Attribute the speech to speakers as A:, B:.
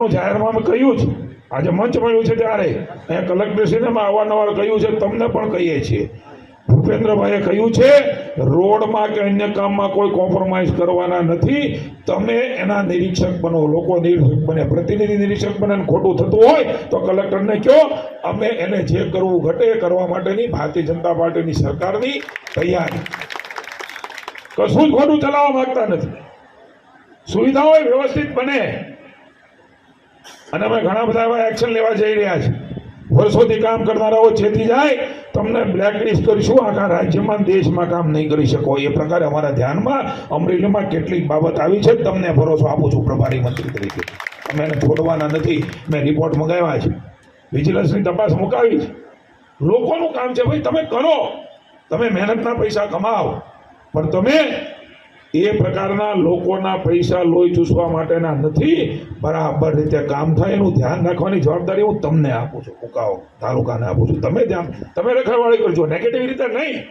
A: જાહેરમાં અમે કહ્યું છે આજે મંચ મળ્યું છે ત્યારે. અહીંયા કલેક્ટરશ્રીને અમે અવારનવાર કહ્યું છે, તમને પણ કહીએ છીએ. ભૂપેન્દ્રભાઈએ કહ્યું છે, રોડમાં કે અન્ય કામમાં કોઈ કોમ્પ્રોમાઇઝ કરવાના નથી. તમે એના નિરીક્ષક બનો. લોકો નિરીક્ષક બને, પ્રતિનિધિ નિરીક્ષક બને ખોટું થતું હોય તો કલેક્ટરને કહો. અમે એને જે કરવું ઘટે કરવા માટેની ભારતીય જનતા પાર્ટીની સરકારની તૈયારી. કશું જ ખોટું ચલાવવા માંગતા નથી. સુવિધાઓ વ્યવસ્થિત બને. અને અમે ઘણા બધા એવા એક્શન લેવા જઈ રહ્યા છે વર્ષોથી કામ કરનારાઓ છેતી જાય, તમને બ્લેકલિસ્ટ કરીશું, આખા રાજ્યમાં દેશમાં કામ નહીં કરી શકો. એ પ્રકારે અમારા ધ્યાનમાં અમરેલીમાં કેટલીક બાબત આવી છે. તમને ભરોસો આપું છું પ્રભારી મંત્રી તરીકે. અમે એને છોડવાના નથી. મેં રિપોર્ટ મંગાવ્યા છે. વિજિલન્સની તપાસ મુકાવી છે. લોકોનું કામ છે, ભાઈ, તમે કરો. તમે મહેનતના પૈસા કમાવો પણ તમે એ પ્રકારના લોકોના પૈસા લોહી ચૂસવા માટેના નથી. બરાબર રીતે કામ થાય એનું ધ્યાન રાખવાની જવાબદારી હું તમને આપું છું. ઉકાઓ, તાલુકાને આપું છું. તમે ધ્યાન, તમે રખડવાળી કરજો. નેગેટિવ રીતે નહીં.